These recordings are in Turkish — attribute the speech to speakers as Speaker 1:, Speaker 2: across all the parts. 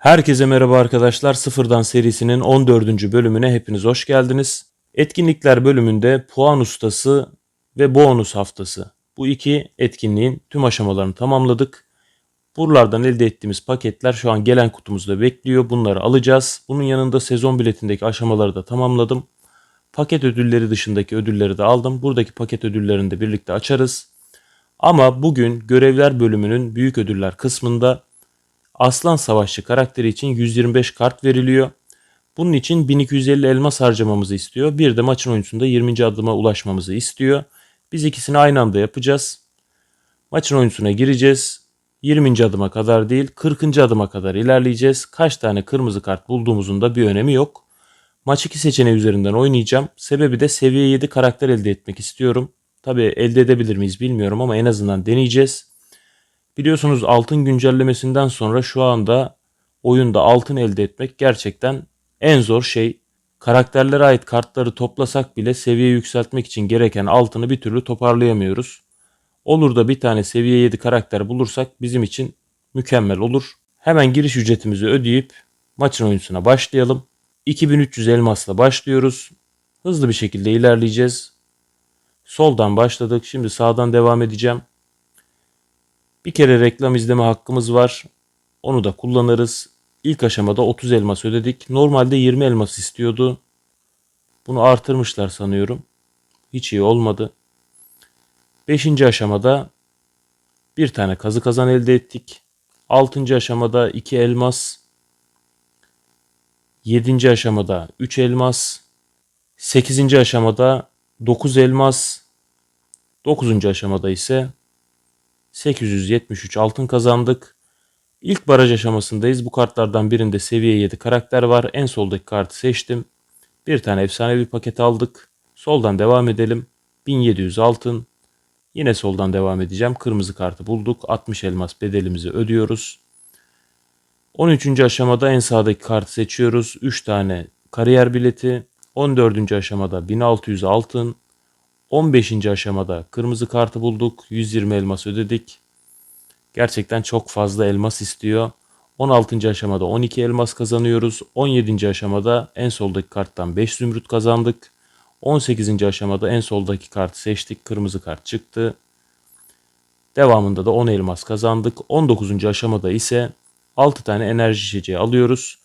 Speaker 1: Herkese merhaba arkadaşlar. Sıfırdan serisinin 14. bölümüne hepiniz hoş geldiniz. Etkinlikler bölümünde puan ustası ve bonus haftası. Bu iki etkinliğin tüm aşamalarını tamamladık. Buralardan elde ettiğimiz paketler şu an gelen kutumuzda bekliyor. Bunları alacağız. Bunun yanında sezon biletindeki aşamaları da tamamladım. Paket ödülleri dışındaki ödülleri de aldım. Buradaki paket ödüllerini de birlikte açarız. Ama bugün görevler bölümünün büyük ödüller kısmında Aslan Savaşçı karakteri için 125 kart veriliyor. Bunun için 1250 elmas harcamamızı istiyor. Bir de maçın oyuncusunda 20. adıma ulaşmamızı istiyor. Biz ikisini aynı anda yapacağız. Maçın oyuncusuna gireceğiz. 20. adıma kadar değil 40. adıma kadar ilerleyeceğiz. Kaç tane kırmızı kart bulduğumuzun da bir önemi yok. Maç 2 seçeneği üzerinden oynayacağım. Sebebi de seviye 7 karakter elde etmek istiyorum. Tabi elde edebilir miyiz bilmiyorum ama en azından deneyeceğiz. Biliyorsunuz altın güncellemesinden sonra şu anda oyunda altın elde etmek gerçekten en zor şey. Karakterlere ait kartları toplasak bile seviye yükseltmek için gereken altını bir türlü toparlayamıyoruz. Olur da bir tane seviye 7 karakter bulursak bizim için mükemmel olur. Hemen giriş ücretimizi ödeyip maçın oyuncusuna başlayalım. 2300 elmasla başlıyoruz. Hızlı bir şekilde ilerleyeceğiz. Soldan başladık. Şimdi sağdan devam edeceğim. Bir kere reklam izleme hakkımız var. Onu da kullanırız. İlk aşamada 30 elmas ödedik. Normalde 20 elmas istiyordu. Bunu artırmışlar sanıyorum. Hiç iyi olmadı. 5. aşamada bir tane kazı kazan elde ettik. 6. aşamada 2 elmas. 7. aşamada 3 elmas. 8. aşamada 9 elmas. 9. aşamada ise 873 altın kazandık. İlk baraj aşamasındayız. Bu kartlardan birinde seviye 7 karakter var. En soldaki kartı seçtim. Bir tane efsanevi paket aldık. Soldan devam edelim. 1700 altın. Yine soldan devam edeceğim. Kırmızı kartı bulduk. 60 elmas bedelimizi ödüyoruz. 13. aşamada en sağdaki kartı seçiyoruz. 3 tane kariyer bileti. 14. aşamada 1600 altın. 15. aşamada kırmızı kartı bulduk. 120 elmas ödedik. Gerçekten çok fazla elmas istiyor. 16. aşamada 12 elmas kazanıyoruz. 17. aşamada en soldaki karttan 5 zümrüt kazandık. 18. aşamada en soldaki kartı seçtik. Kırmızı kart çıktı. Devamında da 10 elmas kazandık. 19. aşamada ise 6 tane enerji içeceği alıyoruz.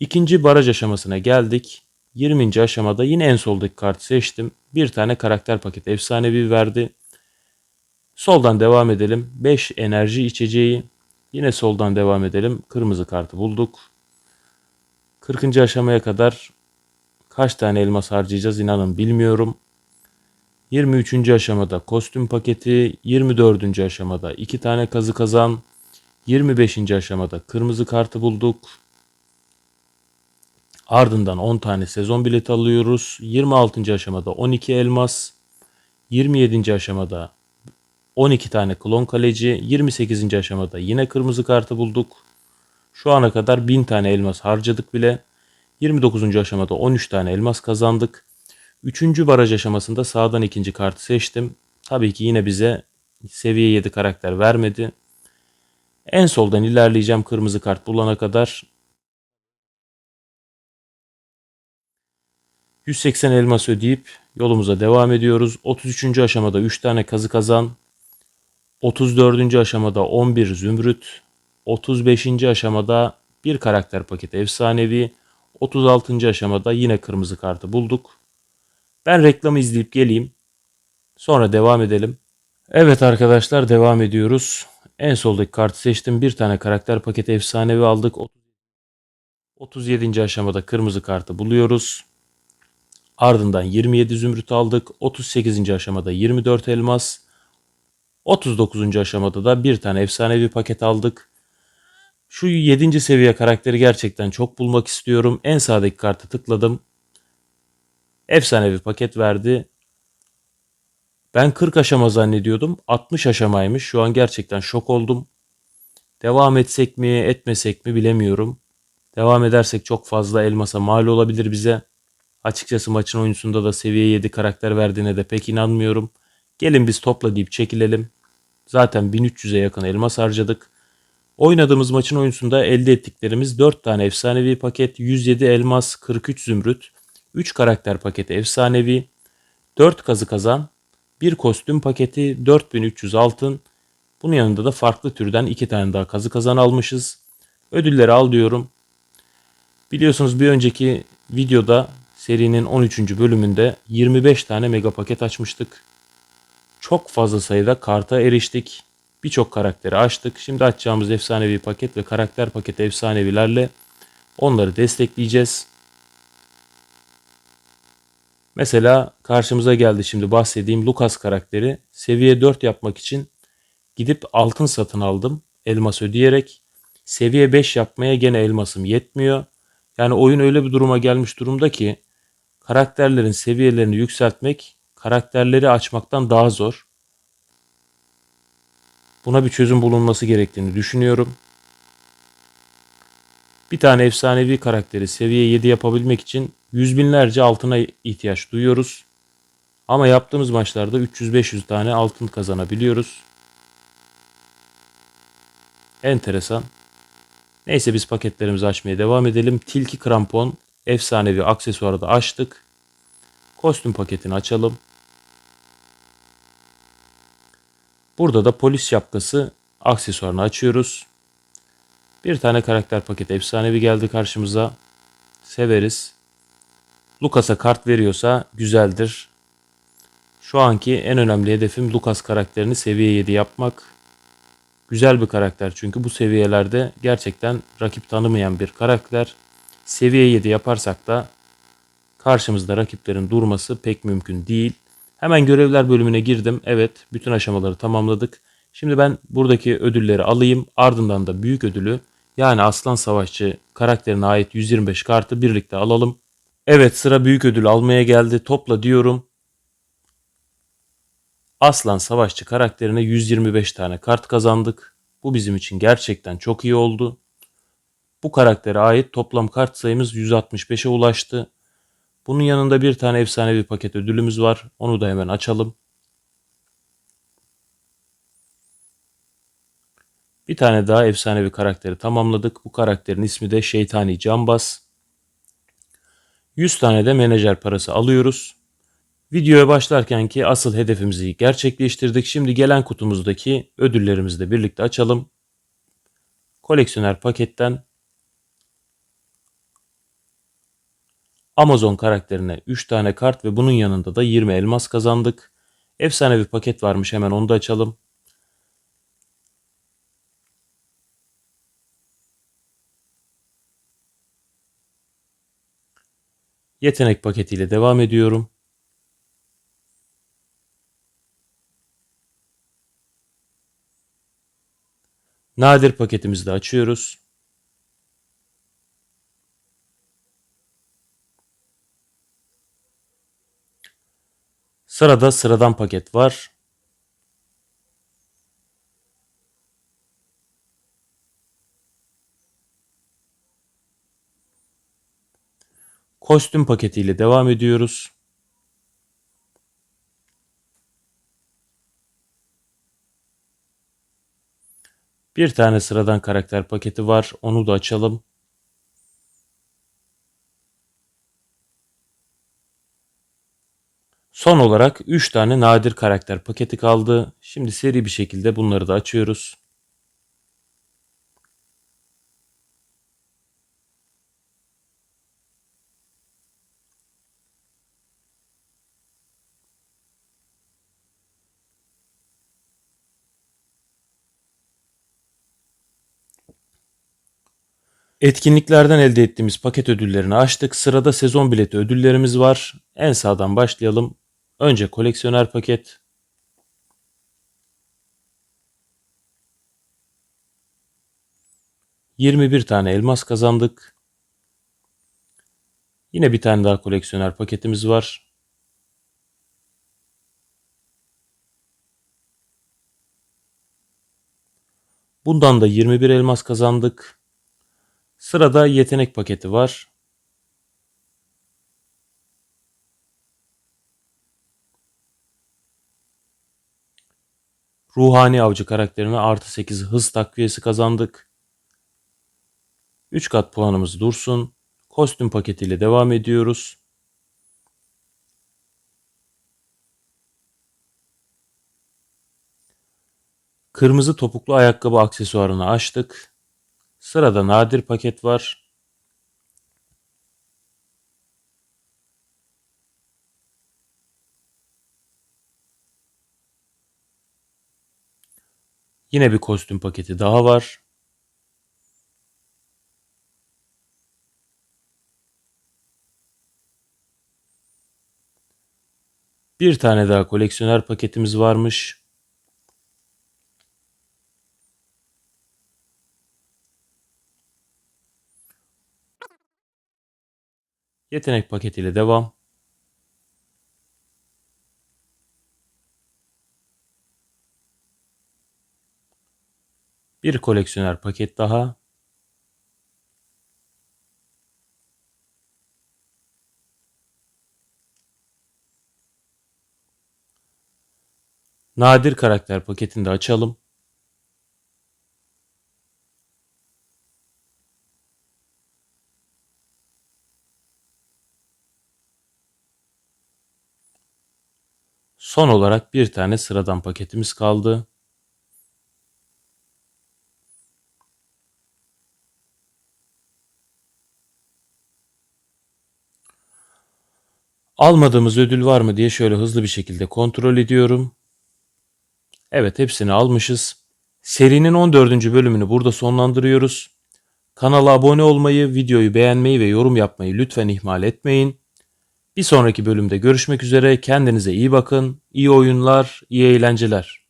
Speaker 1: İkinci baraj aşamasına geldik. 20. aşamada yine en soldaki kartı seçtim. Bir tane karakter paket efsanevi verdi. Soldan devam edelim. 5 enerji içeceği. Yine soldan devam edelim. Kırmızı kartı bulduk. 40. aşamaya kadar kaç tane elmas harcayacağız inanın bilmiyorum. 23. aşamada kostüm paketi, 24. aşamada 2 tane kazı kazan, 25. aşamada kırmızı kartı bulduk. Ardından 10 tane sezon bileti alıyoruz. 26. aşamada 12 elmas. 27. aşamada 12 tane klon kaleci. 28. aşamada yine kırmızı kartı bulduk. Şu ana kadar 1000 tane elmas harcadık bile. 29. aşamada 13 tane elmas kazandık. 3. baraj aşamasında sağdan ikinci kartı seçtim. Tabii ki yine bize seviye 7 karakter vermedi. En soldan ilerleyeceğim kırmızı kart bulana kadar 180 elmas ödeyip yolumuza devam ediyoruz. 33. aşamada 3 tane kazı kazan. 34. aşamada 11 zümrüt. 35. aşamada bir karakter paketi efsanevi. 36. aşamada yine kırmızı kartı bulduk. Ben reklamı izleyip geleyim. Sonra devam edelim. Evet arkadaşlar devam ediyoruz. En soldaki kartı seçtim. Bir tane karakter paketi efsanevi aldık. 37. aşamada kırmızı kartı buluyoruz. Ardından 27 zümrüt aldık. 38. aşamada 24 elmas. 39. aşamada da bir tane efsanevi paket aldık. Şu 7. seviye karakteri gerçekten çok bulmak istiyorum. En sağdaki kartı tıkladım. Efsanevi paket verdi. Ben 40 aşama zannediyordum. 60 aşamaymış. Şu an gerçekten şok oldum. Devam etsek mi etmesek mi bilemiyorum. Devam edersek çok fazla elmasa mal olabilir bize. Açıkçası maçın oyuncusunda da seviye 7 karakter verdiğine de pek inanmıyorum. Gelin biz topla deyip çekilelim. Zaten 1300'e yakın elmas harcadık. Oynadığımız maçın oyuncusunda elde ettiklerimiz 4 tane efsanevi paket, 107 elmas, 43 zümrüt, 3 karakter paketi efsanevi, 4 kazı kazan, 1 kostüm paketi, 4300 altın. Bunun yanında da farklı türden 2 tane daha kazı kazan almışız. Ödülleri al diyorum. Biliyorsunuz bir önceki videoda serinin 13. bölümünde 25 tane mega paket açmıştık. Çok fazla sayıda karta eriştik. Birçok karakteri açtık. Şimdi açacağımız efsanevi paket ve karakter paket efsanevilerle onları destekleyeceğiz. Mesela karşımıza geldi şimdi bahsettiğim Lucas karakteri. Seviye 4 yapmak için gidip altın satın aldım. Elmas ödeyerek. Seviye 5 yapmaya gene elmasım yetmiyor. Yani oyun öyle bir duruma gelmiş durumda ki karakterlerin seviyelerini yükseltmek karakterleri açmaktan daha zor. Buna bir çözüm bulunması gerektiğini düşünüyorum. Bir tane efsanevi karakteri seviye 7 yapabilmek için yüz binlerce altına ihtiyaç duyuyoruz. Ama yaptığımız maçlarda 300-500 tane altın kazanabiliyoruz. Enteresan. Neyse biz paketlerimizi açmaya devam edelim. Tilki krampon efsanevi aksesuarı da açtık. Kostüm paketini açalım. Burada da polis şapkası aksesuarını açıyoruz. Bir tane karakter paketi efsanevi geldi karşımıza. Severiz. Lucas'a kart veriyorsa güzeldir. Şu anki en önemli hedefim Lucas karakterini seviye 7 yapmak. Güzel bir karakter çünkü bu seviyelerde gerçekten rakip tanımayan bir karakter. Seviye 7 yaparsak da karşımızda rakiplerin durması pek mümkün değil. Hemen görevler bölümüne girdim. Evet, bütün aşamaları tamamladık. Şimdi ben buradaki ödülleri alayım. Ardından da büyük ödülü yani Aslan Savaşçı karakterine ait 125 kartı birlikte alalım. Evet sıra büyük ödül almaya geldi. Topla diyorum. Aslan Savaşçı karakterine 125 tane kart kazandık. Bu bizim için gerçekten çok iyi oldu. Bu karaktere ait toplam kart sayımız 165'e ulaştı. Bunun yanında bir tane efsanevi paket ödülümüz var. Onu da hemen açalım. Bir tane daha efsanevi karakteri tamamladık. Bu karakterin ismi de Şeytani Cambaz. 100 tane de menajer parası alıyoruz. Videoya başlarken ki asıl hedefimizi gerçekleştirdik. Şimdi gelen kutumuzdaki ödüllerimizi de birlikte açalım. Koleksiyoner paketten Amazon karakterine 3 tane kart ve bunun yanında da 20 elmas kazandık. Efsane bir paket varmış hemen onu da açalım. Yetenek paketiyle devam ediyorum. Nadir paketimizi de açıyoruz. Sırada sıradan paket var. Kostüm paketiyle devam ediyoruz. Bir tane sıradan karakter paketi var. Onu da açalım. Son olarak 3 tane nadir karakter paketi kaldı. Şimdi seri bir şekilde bunları da açıyoruz. Etkinliklerden elde ettiğimiz paket ödüllerini açtık. Sırada sezon bileti ödüllerimiz var. En sağdan başlayalım. Önce koleksiyoner paket. Yirmi bir tane elmas kazandık. Yine bir tane daha koleksiyoner paketimiz var. Bundan da 21 elmas kazandık. Sırada yetenek paketi var. Ruhani avcı karakterine artı 8 hız takviyesi kazandık. 3 kat puanımız dursun. Kostüm paketiyle devam ediyoruz. Kırmızı topuklu ayakkabı aksesuarını açtık. Sırada nadir paket var. Yine bir kostüm paketi daha var. Bir tane daha koleksiyoner paketimiz varmış. Yetenek paketiyle devam. Bir koleksiyoner paket daha. Nadir karakter paketini de açalım. Son olarak bir tane sıradan paketimiz kaldı. Almadığımız ödül var mı diye şöyle hızlı bir şekilde kontrol ediyorum. Evet hepsini almışız. Serinin 14. bölümünü burada sonlandırıyoruz. Kanala abone olmayı, videoyu beğenmeyi ve yorum yapmayı lütfen ihmal etmeyin. Bir sonraki bölümde görüşmek üzere. Kendinize iyi bakın. İyi oyunlar, iyi eğlenceler.